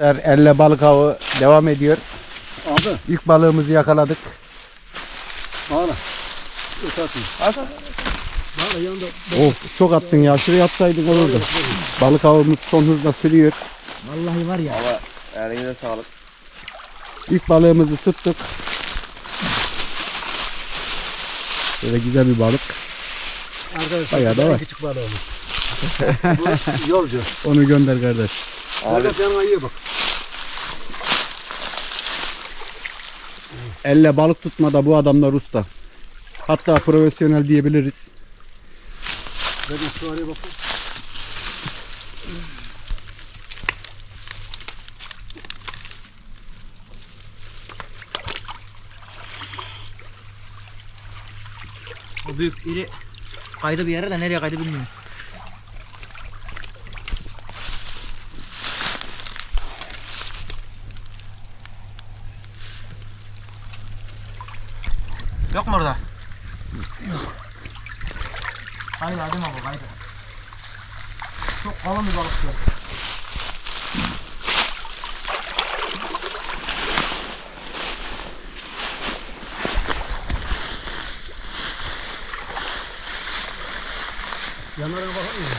Elle balık avı devam ediyor. Abi İlk balığımızı yakaladık. ağla. Ötatın. Ağla yanında. Of çok attın ya. Şuraya atsaydın olurdu. Balık avımız son hızla sürüyor. Vallahi var ya. Ama elinize sağlık. İlk balığımızı tuttuk. Böyle güzel bir balık. Arkadaşlar Bayağı da var. küçük balığımız. Bu yolcu. Onu gönder kardeş. Abi yanına iyi bak. Elle balık tutmada bu adamlar usta. Hatta profesyonel diyebiliriz. Dedim şu araya bakın. O büyük iri kaydı bir yere de nereye kaydı bilmiyorum. Yok mu orada? Kaydı hadi mi bu kaydı? Çok balıktı. Yanlarına bakar mısın?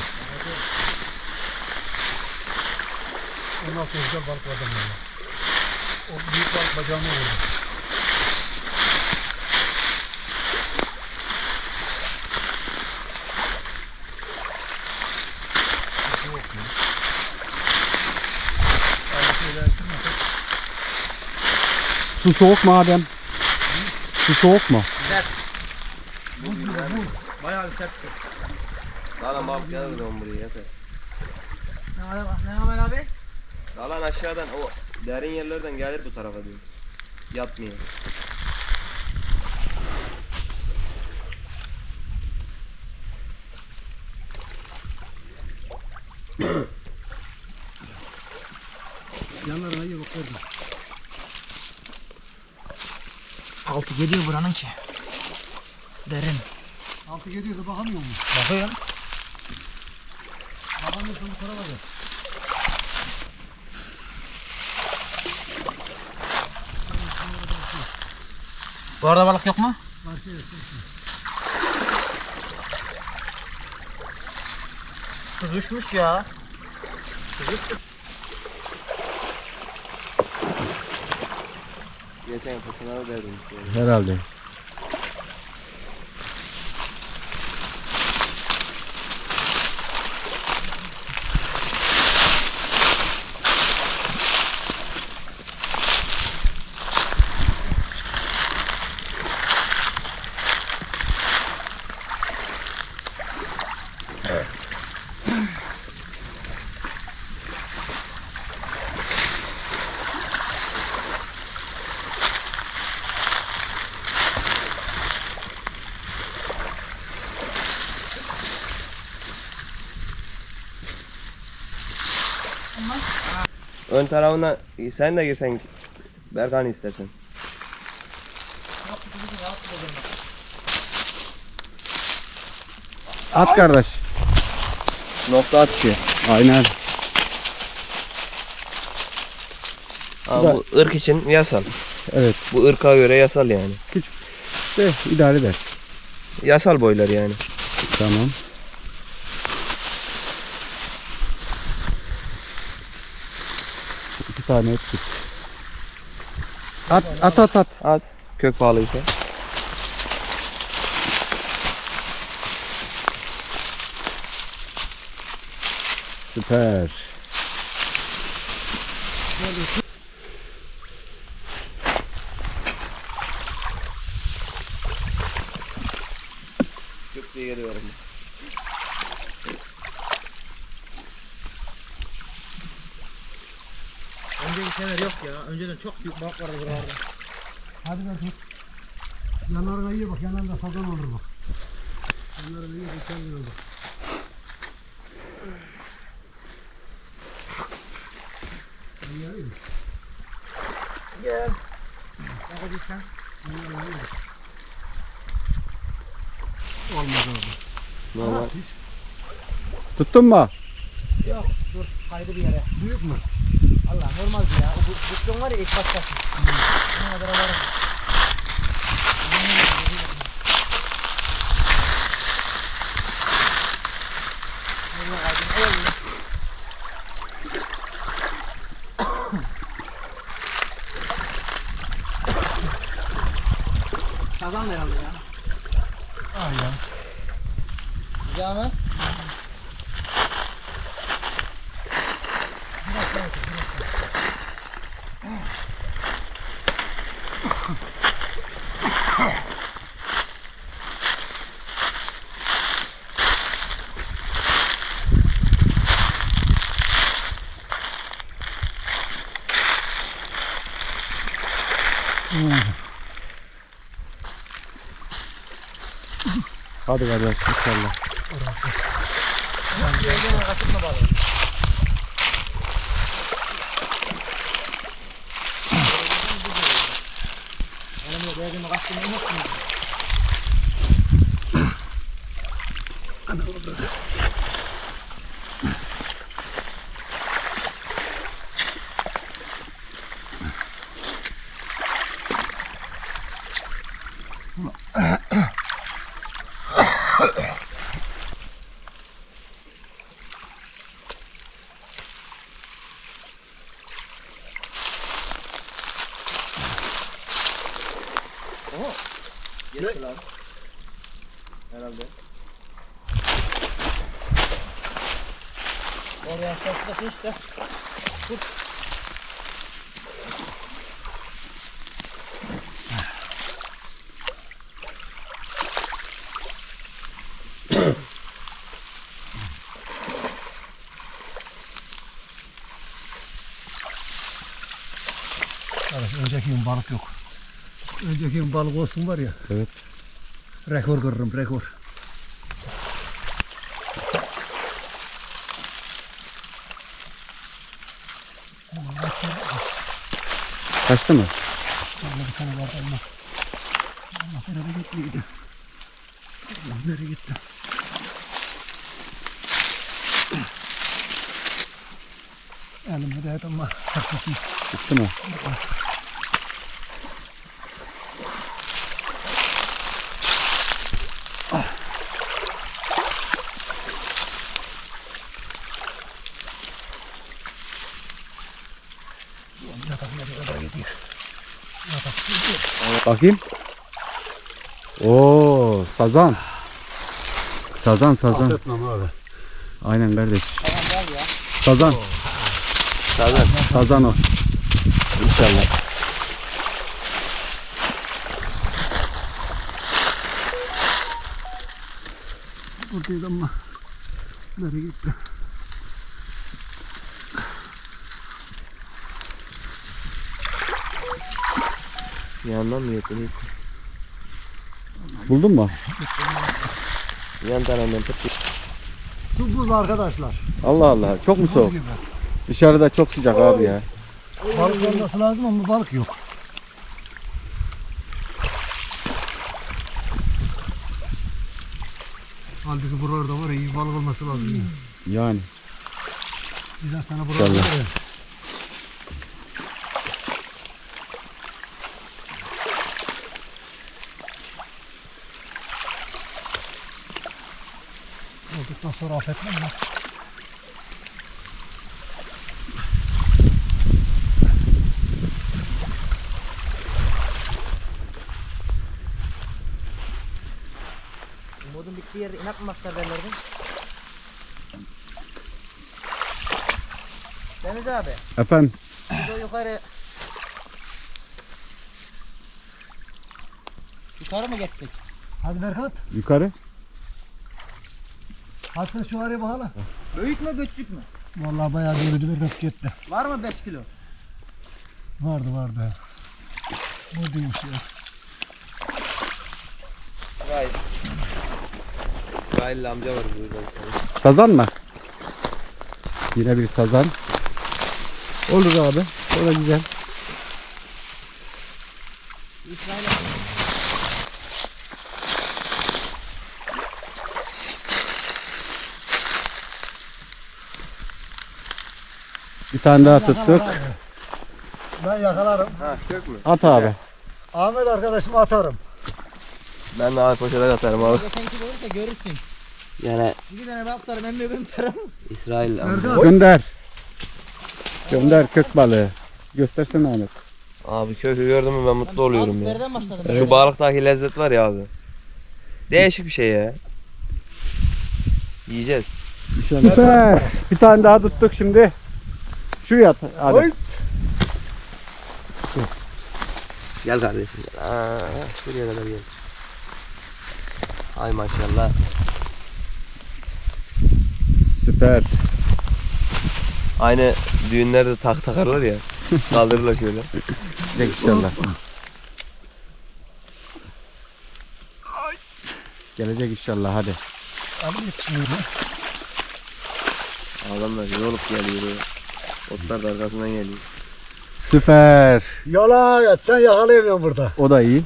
Ondan sonra güzel balık var. O büyük balık bacağına vurdu. Su soğuk mu Adem? Su soğuk mu? Bayağı bir sert. Dalan balık gelir lan buraya yeter. Ne haber, ne haber abi? Dalan aşağıdan o derin yerlerden gelir bu tarafa diyor. Yatmıyor. Yanlarına iyi bak orada. Altı geliyor buranın ki. Derin. Altı geliyorsa bakamıyor mu? Bakıyorum. Bakamıyorsan bu tarafa gel. Bu arada balık yok mu? Karşıya gel. Su düşmüş ya. Geçen fırtınalı derdim işte. Herhalde. Ön tarafına sen de girsen Berkan istersen. At kardeş. Nokta atışı. Aynen. Ha, Bu ırk için yasal. Evet. Bu ırka göre yasal yani. De idare eder. Yasal boylar yani. Tamam. Tane ettik. At at at at. At. Kök bağlıysa. Süper. Kök diye geliyorum. Sefer yok ya. Önceden çok büyük balık vardı buralarda. Hadi ben tut. Yanlarına iyi bak. Yanlarında sazan olur bak. Yanlarına iyi bak. Kendin olur. Gel. Bakabilirsen. Olmaz abi. Normal. Tuttun mu? Yok dur kaydı bir yere. Büyük mü? Allah normaldi ya. O bu butron var ya ilk baştaki. Ona kadar varım. Sazan herhalde ya. Aynen. Güzel mi? Hadi kardeş inşallah. Yerden kaçırma balığı. Elimde yerden kaçırma yok mu? Geçti lan. Herhalde. Oraya sesle işte. Kardeş önceki gün balık yok. Önceki gün balık olsun var ya. Evet. Rekor kırırım rekor. Kaçtı mı? Allah bir tane vardı Allah. Allah nereye gittiydi? Allah nereye gitti? Elimde de ama saklasın. Gitti mi? Yatak nereye kadar gidiyor? Yatak Bakayım. Oo sazan. Sazan sazan. Aynen kardeş. Tamam gel ya. Sazan. Sazan. Sazan o. İnşallah. Buradaydı ama nereye gitti? Yandan mı yetti? Buldun mu? Yan tarafından tut. Su buz arkadaşlar. Allah Allah. Çok mu Buz soğuk? gibi. Dışarıda çok sıcak abi ya. Balık olması lazım ama balık yok. Halbuki buralarda var ya iyi balık olması lazım. Yani. Bir sana var ya. Sonra affetmem ya. Umudun bittiği yerde inak mı başlar derlerdi? Deniz abi, Efendim. biz o yukarı... Yukarı mı geçsek? Hadi Berkat. Yukarı. Sen şu araya bakalım. Büyük mü küçük mü? Vallahi bayağı büyüdü Berkat gitti. Var mı 5 kilo? Vardı vardı. Buradaymış ya. Gayet. Gayet amca var burada. Sazan mı? Yine bir sazan. Olur abi. O da güzel. Bir tane daha tuttuk. Ben yakalarım. Ha kök mü? At abi. Ahmet arkadaşıma atarım. Ben de abi poşete atarım abi. Geçenki olursa görürsün. Yani İki tane ben tutarım hem de benim tarım. İsrail Erkan. Gönder. Gönder kök balığı. Göstersene Ahmet. Abi kökü gördüm mü ben mutlu oluyorum ya. Nereden başladım? Şu balıktaki lezzet var ya abi. Değişik bir şey ya. Yiyeceğiz. Süper. Bir tane daha tuttuk şimdi. Şuraya at. Hadi. Oy. Gel kardeşim gel. Aa, şuraya kadar gel. Ay maşallah. Süper. Aynı düğünlerde tak takarlar ya. Kaldırırlar şöyle. Gelecek inşallah. Gelecek inşallah hadi. Abi yetişmiyor. Adamlar yolup geliyor. Otlar da arkasından geliyor. Süper. Yalan et sen yakalayamıyorsun burada. O da iyi.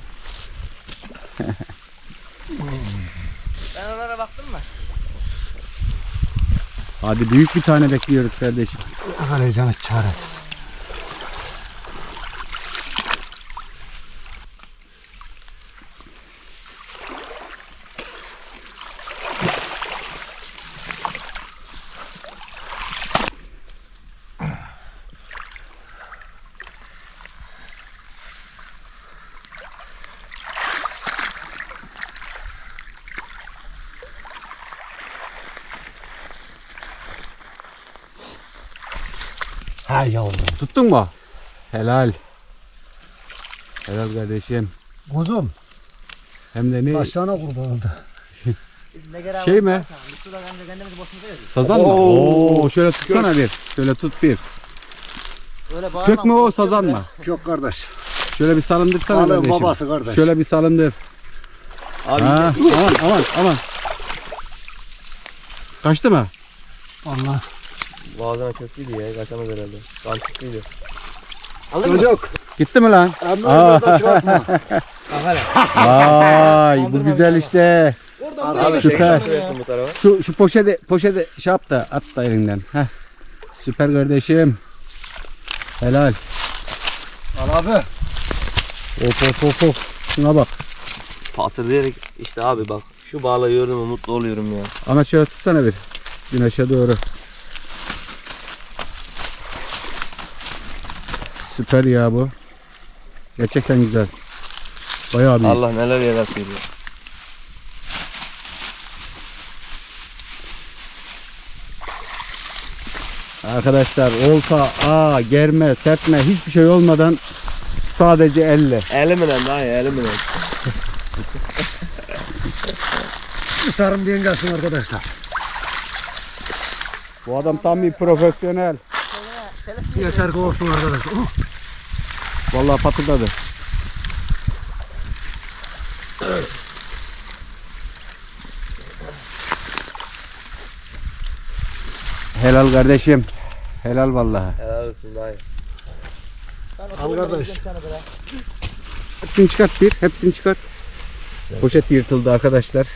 Ben onlara baktım mı? Hadi büyük bir tane bekliyoruz kardeşim. Yakalayacağını çaresiz. Ha yavrum. Tuttun mu? Helal. Helal kardeşim. Kuzum Hem de ne? taşlarına kurban oldu. Biz ne gerek Şey mi? Sazan mı? Oo, şöyle tutsana bir. Şöyle tut bir. Öyle bağırma. Kök mü o sazan mı? Yok kardeş. Şöyle bir salındırsana Balığın kardeşim. babası kardeş. Şöyle bir salındır. Abi Ha, aman aman aman. Kaçtı mı? Allah. Boğazına köklüydü ya. Kaçamaz herhalde. Kan çıktıydı. Çocuk. Gitti mi lan? Emre Aa. oradan çıkartma. Vay bu güzel işte. Abi Süper. şey koyuyorsun bu tarafa. Şu şu poşete poşete şey yap da at da elinden. Heh. Süper kardeşim. Helal. Al abi. Of of of of. Şuna bak. Patır diyerek işte abi bak. Şu gördüm mü mutlu oluyorum ya. Ama şöyle tutsana bir. Güneşe doğru. Süper ya bu. Gerçekten güzel. Bayağı büyük. Allah neler yaratıyor ya. Arkadaşlar olta, ağ, germe, serpme hiçbir şey olmadan sadece elle. Elimle daha ya elimle. Tutarım diyen gelsin arkadaşlar. Bu adam tam bir profesyonel. Yeter ki olsun arkadaşlar. Uh, Vallahi patırdadı. Helal kardeşim. Helal vallahi. Helal olsun daha Al kardeş. Hepsini çıkart bir. Hepsini çıkart. Poşet yırtıldı arkadaşlar.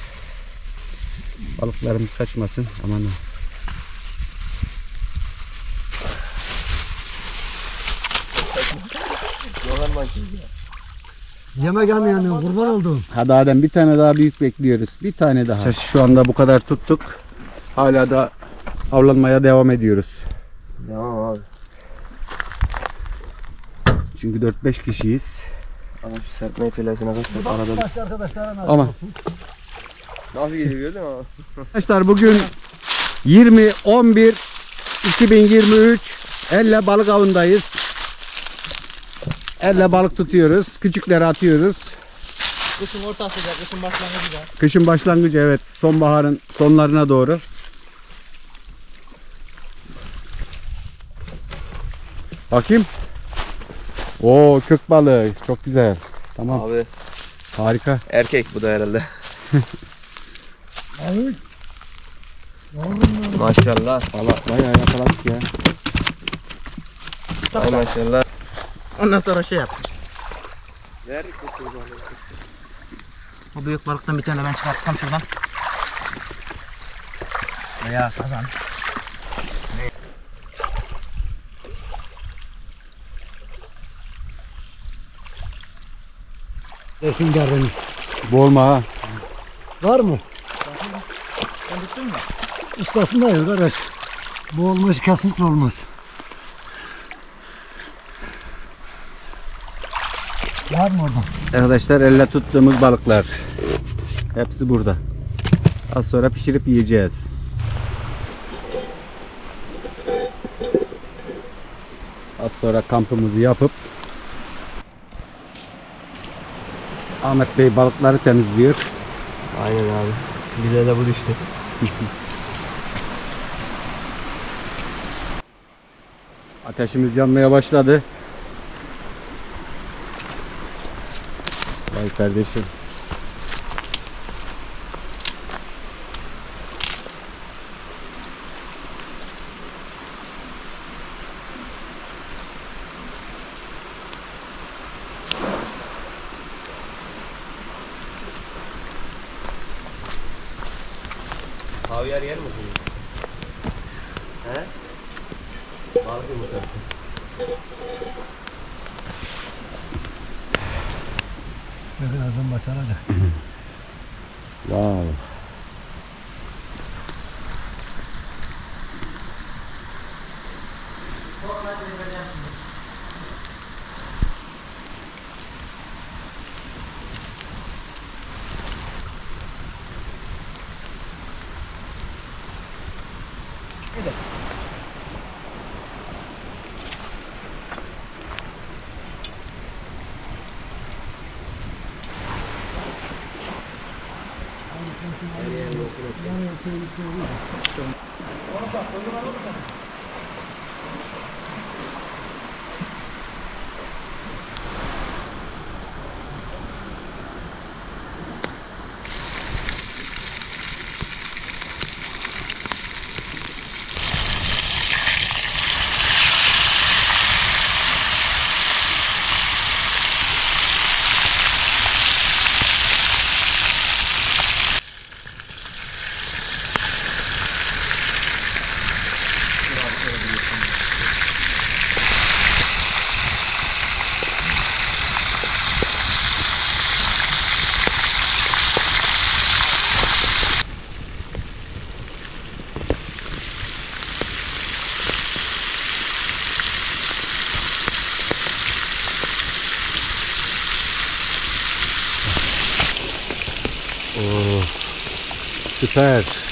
Balıklarımız kaçmasın. Aman ha. Yohan manşeti. Yeme gelmeyen kurban oldum. Hadi Adem bir tane daha büyük bekliyoruz. Bir tane daha. Şu anda bu kadar tuttuk. Hala da avlanmaya devam ediyoruz. Tamam abi. Çünkü 4-5 kişiyiz. Ama şu serpme filesine kaçtık arada. Başka arkadaşlara nasıl olsun? Nasıl geliyor gördün mü? Arkadaşlar bugün 20 11 2023 elle balık avındayız. Elle balık tutuyoruz. Küçükleri atıyoruz. Kışın ortası da, kışın başlangıcı da. Kışın başlangıcı evet. Sonbaharın sonlarına doğru. Bakayım. Oo kök balığı. Çok güzel. Tamam. Abi Harika. erkek bu da herhalde. Maşallah. Valla bayağı yakaladık ya. Ay maşallah. Ondan sonra şey yap. Ver O büyük balıktan bir tane ben çıkarttım şuradan. Veya sazan. Resim derdini. Boğulma ha. Var mı? Sen bittin mi? Ustasındayız kardeş. Boğulması kesinlikle olmaz. Var mı orada? Arkadaşlar elle tuttuğumuz balıklar. Hepsi burada. Az sonra pişirip yiyeceğiz. Az sonra kampımızı yapıp Ahmet Bey balıkları temizliyor. Aynen abi. Bize de bu düştü. Ateşimiz yanmaya başladı. Vay kardeşim. Havyar yer misin? He? Balık yumurtası. Birazdan başaracak. Wow. Süper.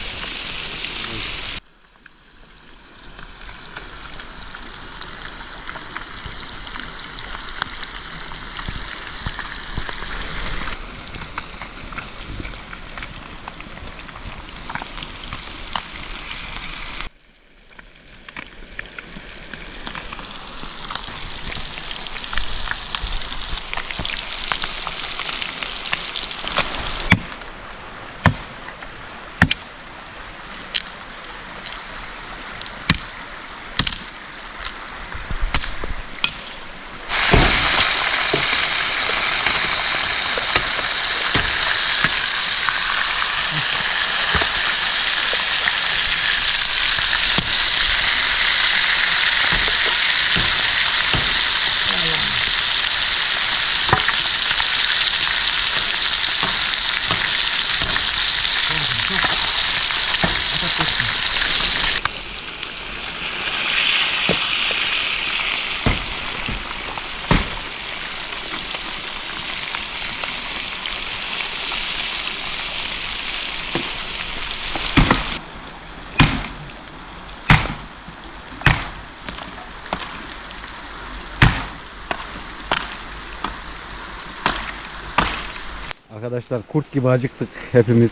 Arkadaşlar kurt gibi acıktık hepimiz.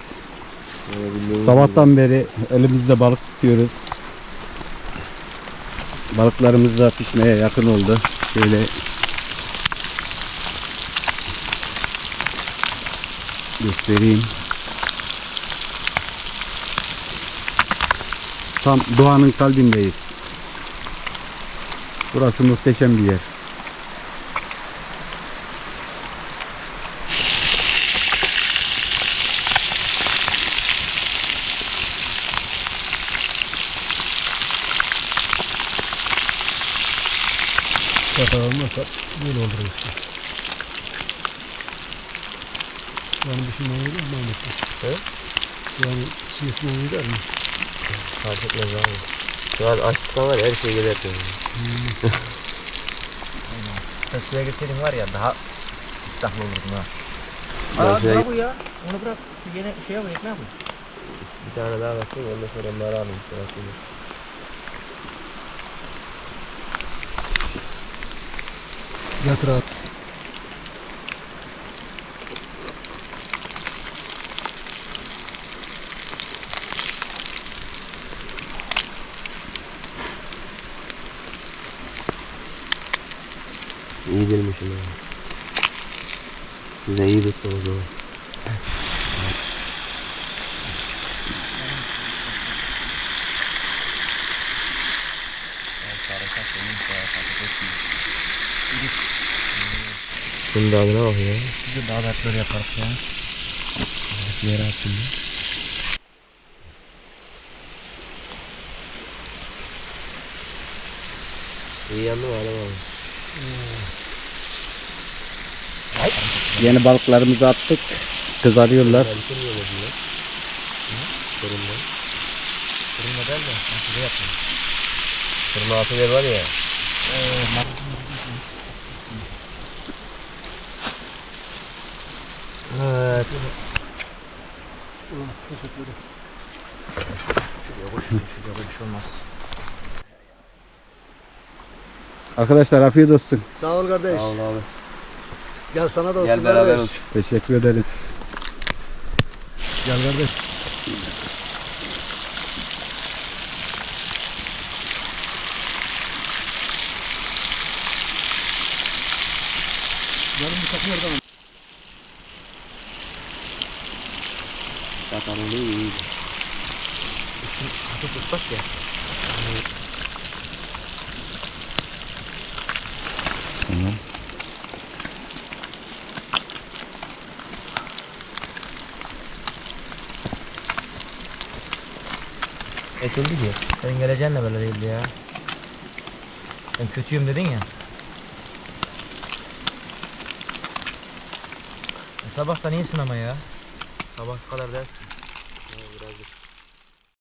Sabahtan beri elimizde balık tutuyoruz. Balıklarımız da pişmeye yakın oldu. Şöyle göstereyim. Tam doğanın kalbindeyiz. Burası muhteşem bir yer. Kafa olmazsa böyle olur işte. Yani düşünmeye gider mi Ahmet'te? He? Yani düşünmeye gider mi? Fark etmez abi. Şu an açlıktan var ya her şeyi gelir. Sen suya gitseydin var ya daha tahmin olurdun ha. Aa suya bırak bu ya. Onu bırak. Yine şey yap ekmek mi? Bir tane daha basayım ondan sonra onları alayım. Sırasıyla. Yatır abi. İyi bilmişim ya. Size iyi tuttum o zaman. Bunun da adına bak ya. Biz de daha da böyle yaparız ya. Yere attım ya. İyi yandı Adem abi? Yeni balıklarımızı attık. Kızarıyorlar. Fırında. Fırında değil de size yapayım. Fırına atı ver var ya. Evet. Şuraya koy şuraya şey olmaz. Arkadaşlar afiyet olsun. Sağ ol kardeş. Sağ ol abi. Gel sana da olsun Gel beraber kardeş. olsun. Teşekkür ederiz. Gel kardeş. Yarın bir takım oradan. Zaten onu iyi iyi. Hafif ıslak ya. Tamam. Ekildi ki. Senin geleceğin de böyle değildi ya. Ben kötüyüm dedin ya. E, sabahtan iyisin ama ya. Sabah kadar dersin.